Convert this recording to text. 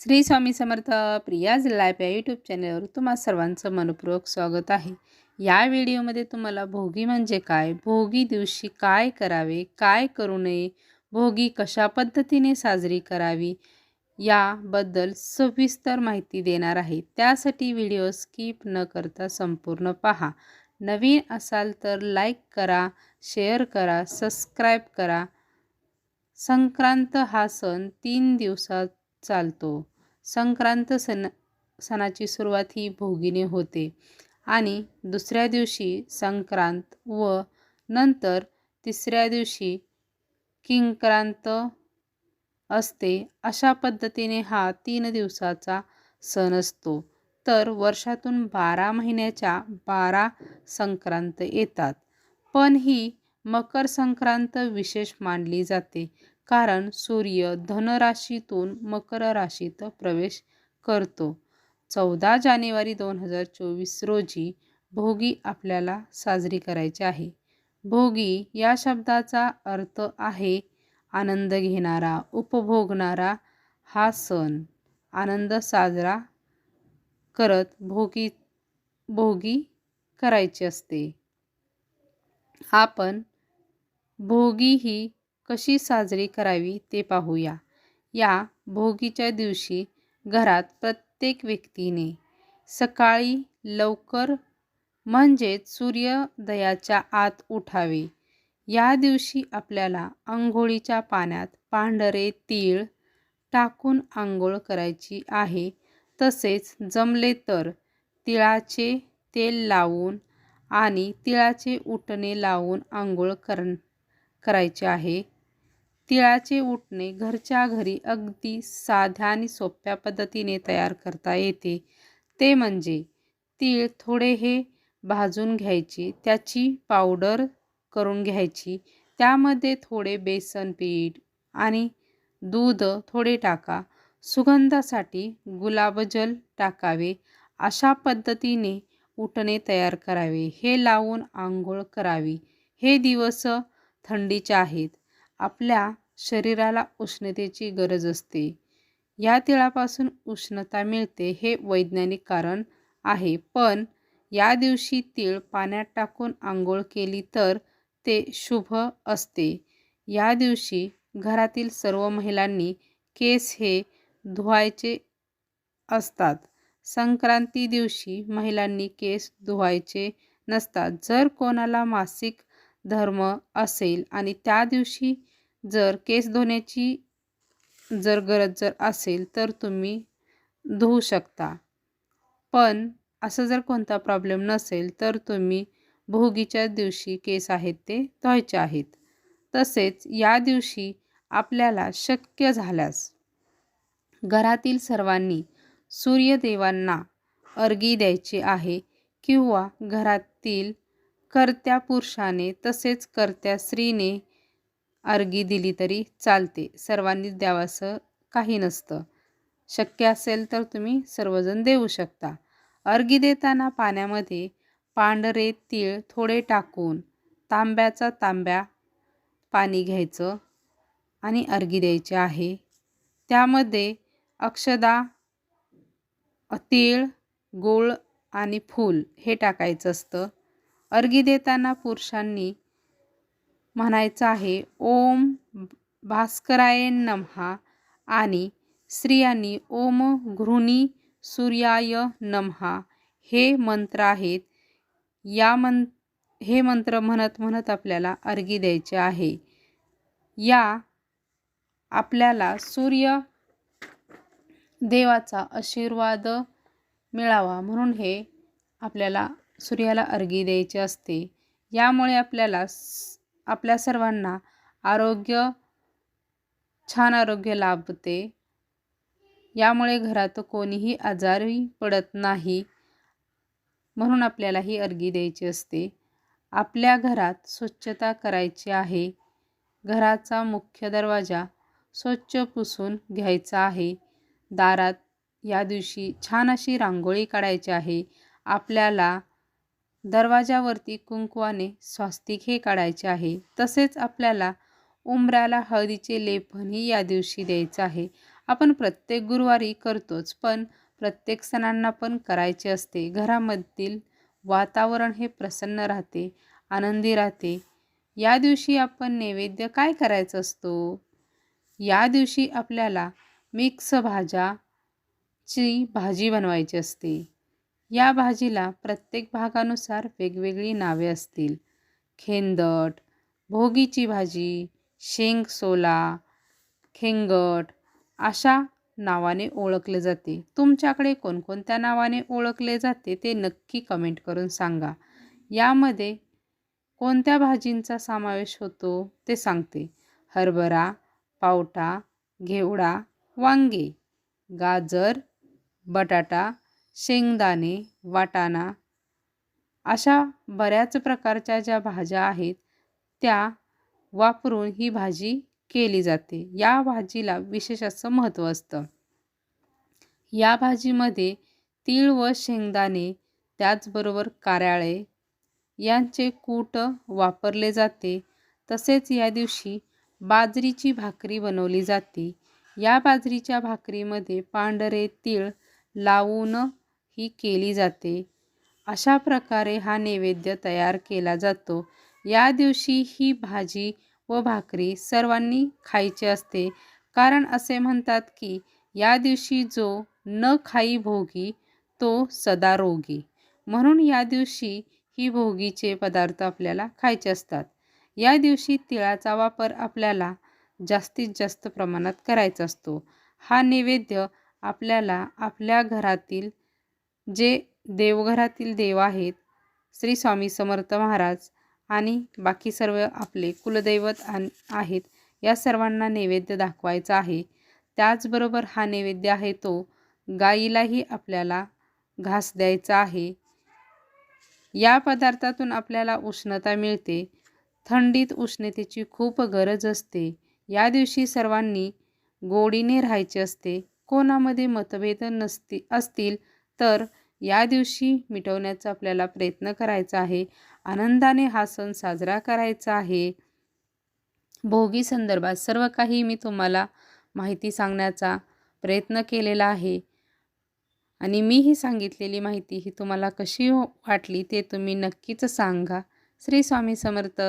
Shri Swami Samarth Priya's life या YouTube चॅनलवर तुम्हा सर्वांचं मनपूर्वक स्वागत आहे. या व्हिडिओमध्ये तुम्हाला भोगी म्हणजे काय? भोगी दिवशी काय करावे? काय करू नये? भोगी कशा पद्धतीने साजरी करावी? याबद्दल सविस्तर माहिती देणार आहे. त्यासाठी व्हिडिओ स्किप न करता संपूर्ण पहा. नवीन असाल तर लाईक करा शेअर करा सबस्क्राईब करा. संक्रांत हा सण तीन दिवसात चालतो. संक्रांत सण सणाची सुरुवात ही भोगीने होते. आणि दुसऱ्या दिवशी संक्रांत व नंतर तिसऱ्या दिवशी किंक्रांत असते अशा पद्धतीने हा तीन दिवसाचा सण असतो. तर वर्षातून बारा महिन्याच्या बारा संक्रांत येतात. पण ही मकर संक्रांत विशेष मानली जाते. कारण सूर्य धनराशीतून मकर राशीत प्रवेश करतो. चौदा जानेवारी दोन हजार चोवीस रोजी भोगी आपल्याला साजरी करायची आहे. भोगी या शब्दाचा अर्थ आहे आनंद घेणारा उपभोगणारा हा सण. आनंद साजरा करत भोगी भोगी करायची असते. आपण भोगी ही कशी साजरी करावी ते पाहूया. या भोगीच्या दिवशी घरात प्रत्येक व्यक्तीने सकाळी लवकर म्हणजेच सूर्योदयाच्या आत उठावे. या दिवशी आपल्याला आंघोळीच्या पाण्यात पांढरे तीळ टाकून आंघोळ करायची आहे. तसेच जमले तर तिळाचे तेल लावून आणि तिळाचे उटणे लावून आंघोळ कर करायचे आहे. तिळाचे उठणे घरच्या घरी अगदी साध्या आणि सोप्या पद्धतीने तयार करता येते. ते म्हणजे तीळ थोडे हे भाजून घ्यायचे त्याची पावडर करून घ्यायची त्यामध्ये थोडे बेसन पीठ आणि दूध थोडे टाका. सुगंधासाठी गुलाबजल टाकावे. अशा पद्धतीने उठणे तयार करावे. हे लावून आंघोळ करावी. हे दिवस थंडीचे आहेत. आपल्या शरीराला उष्णतेची गरज असते. या तिळापासून उष्णता मिळते हे वैज्ञानिक कारण आहे. पण या दिवशी तीळ पाण्यात टाकून आंघोळ केली तर ते शुभ असते. या दिवशी घरातील सर्व महिलांनी केस हे धुवायचे असतात. संक्रांती दिवशी महिलांनी केस धुवायचे नसतात. जर कोणाला मासिक धर्म असेल आणि त्या दिवशी जर केस धुण्याची जर गरज जर असेल तर तुम्ही धुवू शकता. पण असं जर कोणता प्रॉब्लेम नसेल तर तुम्ही भोगीच्या दिवशी केस आहेत ते धुवायचे आहेत. तसेच या दिवशी आपल्याला शक्य झाल्यास घरातील सर्वांनी सूर्यदेवांना अर्घी द्यायची आहे किंवा घरातील कर्त्या पुरुषाने तसेच कर्त्या स्त्रीने अर्घी दिली तरी चालते. सर्वांनीच द्यावासं काही नसतं. शक्य असेल तर तुम्ही सर्वजण देऊ शकता. अर्घी देताना पाण्यामध्ये पांढरे तीळ थोडे टाकून तांब्याचा तांब्या पाणी घ्यायचं आणि अर्घी द्यायची आहे. त्यामध्ये अक्षदा तीळ गोळ आणि फूल हे टाकायचं असतं. अर्घी देताना पुरुषांनी म्हणायचं आहे ओम भास्कराय नमहा आणि स्त्रियांनी ओम घृणी सूर्याय नमहा हे मंत्र आहेत. या मं हे मंत्र म्हणत म्हणत आपल्याला अर्घी द्यायचे आहे. या आपल्याला सूर्य देवाचा आशीर्वाद मिळावा म्हणून हे आपल्याला सूर्याला अर्घी द्यायचे असते. यामुळे आपल्याला आपल्या सर्वांना आरोग्य छान आरोग्य लाभते. यामुळे घरात कोणीही आजारी पडत नाही म्हणून आपल्याला ही अर्घी द्यायची असते. आपल्या घरात स्वच्छता करायची आहे. घराचा मुख्य दरवाजा स्वच्छ पुसून घ्यायचा आहे. दारात या दिवशी छान अशी रांगोळी काढायची आहे. आपल्याला दरवाजावरती कुंकवाने स्वास्तिक हे काढायचे आहे. तसेच आपल्याला उंबऱ्याला हळदीचे लेपनही या दिवशी द्यायचं आहे. आपण प्रत्येक गुरुवारी करतोच पण प्रत्येक सणांना पण करायचे असते. घरामधील वातावरण हे प्रसन्न राहते आनंदी राहते. या दिवशी आपण नैवेद्य काय करायचं असतो? या दिवशी आपल्याला मिक्स भाज्याची भाजी बनवायची असते. या भाजीला प्रत्येक भागानुसार वेगवेगळी नावे असतील. खेंदट भोगीची भाजी शेंग सोला खेंगट अशा नावाने ओळखले जाते. तुमच्याकडे कोणकोणत्या नावाने ओळखले जाते ते नक्की कमेंट करून सांगा. यामध्ये कोणत्या भाजींचा समावेश होतो ते सांगते. हरभरा पावटा घेवडा वांगे गाजर बटाटा शेंगदाणे वाटाणा अशा बऱ्याच प्रकारच्या ज्या भाज्या आहेत त्या वापरून ही भाजी केली जाते. या भाजीला विशेष असं महत्त्व असतं. या भाजीमध्ये तीळ व शेंगदाणे त्याचबरोबर कार्याळे यांचे कूट वापरले जाते. तसेच या दिवशी बाजरीची भाकरी बनवली जाते. या बाजरीच्या भाकरीमध्ये पांढरे तीळ लावून ही केली जाते. अशा प्रकारे हा नैवेद्य तयार केला जातो. या दिवशी ही भाजी व भाकरी सर्वांनी खायची असते. कारण असे म्हणतात की या दिवशी जो न खाई भोगी तो सदा रोगी. म्हणून या दिवशी ही भोगीचे पदार्थ आपल्याला खायचे असतात. या दिवशी तिळाचा वापर आपल्याला जास्तीत जास्त प्रमाणात करायचा असतो. हा नैवेद्य आपल्याला आपल्या घरातील जे देवघरातील देव आहेत श्री स्वामी समर्थ महाराज आणि बाकी सर्व आपले कुलदैवत आहेत या सर्वांना नैवेद्य दाखवायचा आहे. त्याचबरोबर हा नैवेद्य आहे तो गाईलाही आपल्याला घास द्यायचा आहे. या पदार्थातून आपल्याला उष्णता मिळते. थंडीत उष्णतेची खूप गरज असते. या दिवशी सर्वांनी गोडीने राहायचे असते. कोणामध्ये मतभेद नसती असतील तर या दिवशी मिटवण्याचा आपल्याला प्रयत्न करायचा आहे. आनंदाने हा सण साजरा करायचा आहे. भोगी संदर्भात सर्व काही मी तुम्हाला माहिती सांगण्याचा प्रयत्न केलेला आहे. आणि मी ही सांगितलेली माहिती ही तुम्हाला कशी वाटली ते तुम्ही नक्कीच सांगा. श्री स्वामी समर्थ.